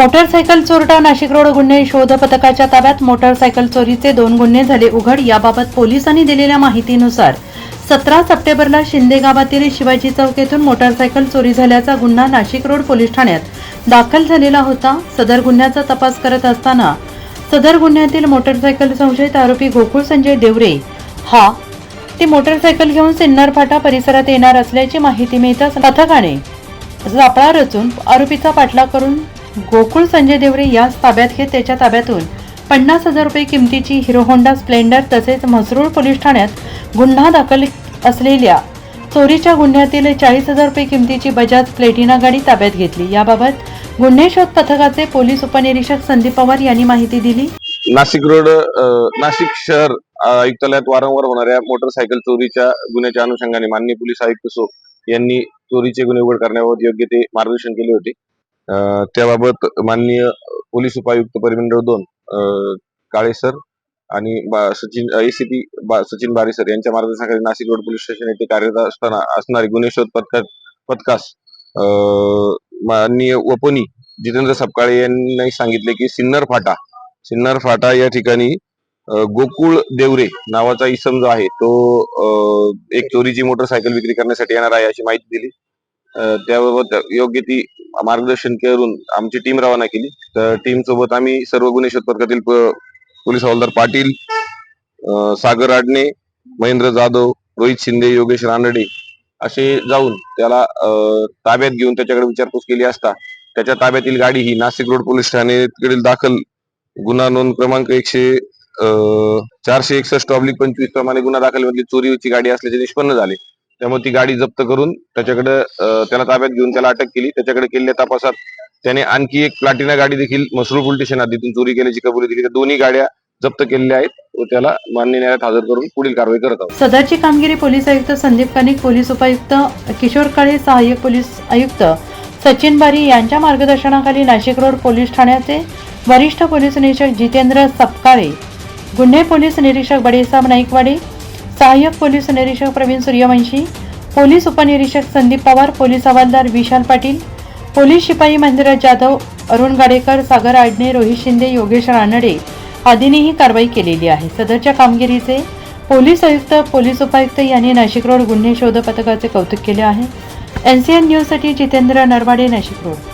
Motorcycle चोरटा Nashik road गुन्हे शोध पथकाच्या ताब्यात मोटरसायकल चोरीचे दोन गुन्हे झाले उघड याबाबत पोलिसांनी दिलेल्या माहितीनुसार. सतरा सप्टेंबरला शिंदे गावातील शिवाजी चौक येथून मोटरसायकल चोरी झाल्याचा गुन्हा नाशिक रोड पोलीस ठाण्यात दाखल झालेला होता. सदर गुन्ह्याचा तपास करत असताना सदर गुन्ह्यातील मोटरसायकल संशयित आरोपी गोकुळ संजय देवरे हा ती मोटरसायकल घेऊन सिन्नर फाटा परिसरात येणार असल्याची माहिती मिळताच पथकाने सापळा रचून आरोपीचा पाठलाग करून गोकुळ संजय देवरे याच ताब्यात घेत त्याच्या ताब्यातून पन्नास हजार रुपये किमतीची हिरो होंडा स्प्लेंडर तसेच म्हसरूळ पोलीस ठाण्यात गुन्हा दाखल असलेल्या चोरीच्या गुन्ह्यातील चाळीस हजार रुपये किमतीची बजाज प्लेटिना गाडी ताब्यात घेतली. याबाबत गुन्हे शोध पथकाचे पोलीस उपनिरीक्षक संदीप पवार यांनी माहिती दिली. नाशिक रोड नाशिक शहर आयुक्तालयात वारंवार होणाऱ्या मोटरसायकल चोरीच्या गुन्ह्याच्या अनुषंगाने माननीय पोलीस आयुक्त सो यांनी चोरीचे गुन्हे उघड करण्याबाबत योग्य ते मार्गदर्शन केले होते. त्याबाबत माननीय पोलीस उपायुक्त परिमंडळ दोन काळे सर आणि बा- सचिन एसीपी सचिन बारी सर यांच्या मार्गदर्शनाखाली नाशिक रोड पोलीस स्टेशन येथे कार्यरत असताना असणारे गुन्हे शोध पथका पथकास अ, माननीय वपनी जितेंद्र सपकाळे यांनी सांगितले की सिन्नर फाटा सिन्नर फाटा या ठिकाणी गोकुळ देवरे नावाचा इसम जो आहे तो एक चोरीची मोटरसायकल विक्री करण्यासाठी येणार आहे अशी माहिती दिली. त्याबाबत योग्य ती मार्गदर्शन करून आमची टीम रवाना केली. तर टीम सोबत आम्ही सर्व गुन्हे शोध पथकातील पोलीस हवालदार पाटील अ, सागर आडणे महेंद्र जाधव रोहित शिंदे योगेश रानडे असे जाऊन त्याला अ, ताब्यात घेऊन त्याच्याकडे विचारपूस केली असता त्याच्या ताब्यातील गाडी ही नाशिक रोड पोलीस ठाणेकडील दाखल गुन्हा नोंद क्रमांक एकशे चारशे एकसष्ट ऑब्लिक पंचवीस प्रमाणे गुन्हा दाखल मधली चोरीची गाडी असल्याचे निष्पन्न झाले. त्यामुळे ती गाडी जप्त करून त्याच्याकडे त्याला ताब्यात घेऊन त्याला अटक केली. त्याच्याकडे केलेल्या तपासात त्याने आणखी एक प्लाटिना गाडी देखील मसरूळ पोलीस स्टेशन हद्दीतून चोरी केल्याची कबुली दिली. त्या दोन्ही गाड्या जप्त केलेल्या आहेत. व त्याला मान्य न्यायालयात हजर करून पुढील कारवाई करत आहोत. सदरची कामगिरी पोलीस आयुक्त संदीप कानिक पोलीस उपायुक्त किशोर काळे सहाय्यक पोलीस आयुक्त सचिन बारी यांच्या मार्गदर्शनाखाली नाशिक रोड पोलीस ठाण्याचे वरिष्ठ पोलीस निरीक्षक जितेंद्र सपकाळे गुन्हे पोलीस निरीक्षक बडेसाब नाईकवाडे सहाय्यक पोलीस निरीक्षक प्रवीण सूर्यवंशी पोलीस उपनिरीक्षक संदीप पवार पोलीस हवालदार विशाल पाटील पोलीस शिपाई मंदिरात जाधव अरुण गाडेकर सागर आडणे रोहित शिंदे योगेश रानडे आदींनी ही कारवाई केलेली आहे. सदरच्या कामगिरीचे पोलीस आयुक्त पोलीस उपायुक्त यांनी नाशिक रोड गुन्हे शोध पथकाचे कौतुक केले आहे. एन सी एन न्यूजसाठी जितेंद्र नरवाडे नाशिक रोड.